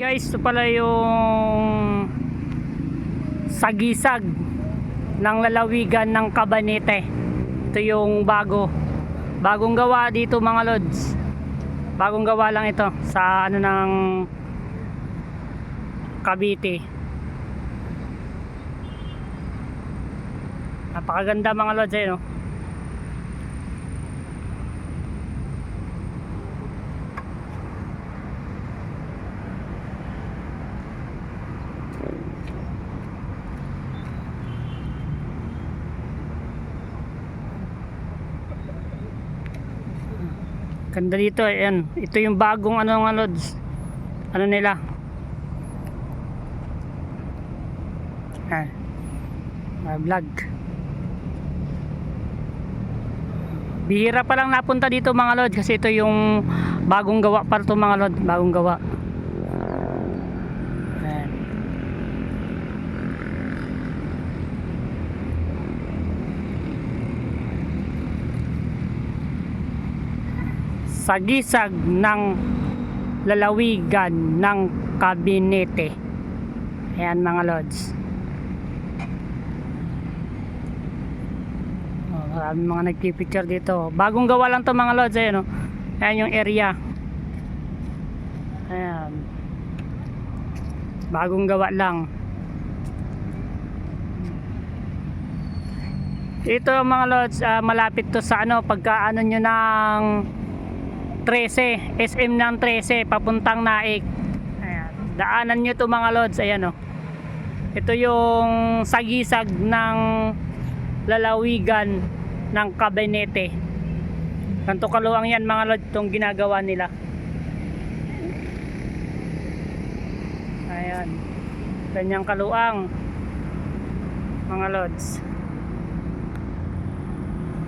Guys, ito pala yung sagisag ng lalawigan ng Cabanete. Ito yung bago. Bagong gawa dito mga lods. Bagong gawa lang ito sa ano ng Cavite. Napakaganda mga lods eh, no? Ganda dito, ayan. Ito yung bagong ano nga lods. Ano nila? Ah. Ah, vlog. Bihira pa lang napunta dito mga lods kasi ito yung bagong gawa pa to mga lods, bagong gawa. Ayan. Sagisag ng lalawigan ng kabinete. Ayan mga lods. Oh, maraming mga nagpipicture dito. Bagong gawa lang to mga lods. Ayan, oh. Ayan yung area. Ayan. Bagong gawa lang. Ito mga lods, ah, malapit to sa ano, pagka ano nyo ng 13, SM ng 13, papuntang Naik. Ayan. Daanan nyo to mga lods, ayan o. Ito yung sagisag ng lalawigan ng Cabanete. Ganto kaluwang yan mga lods, itong ginagawa nila. Ayan. Ganyang kaluang mga lods.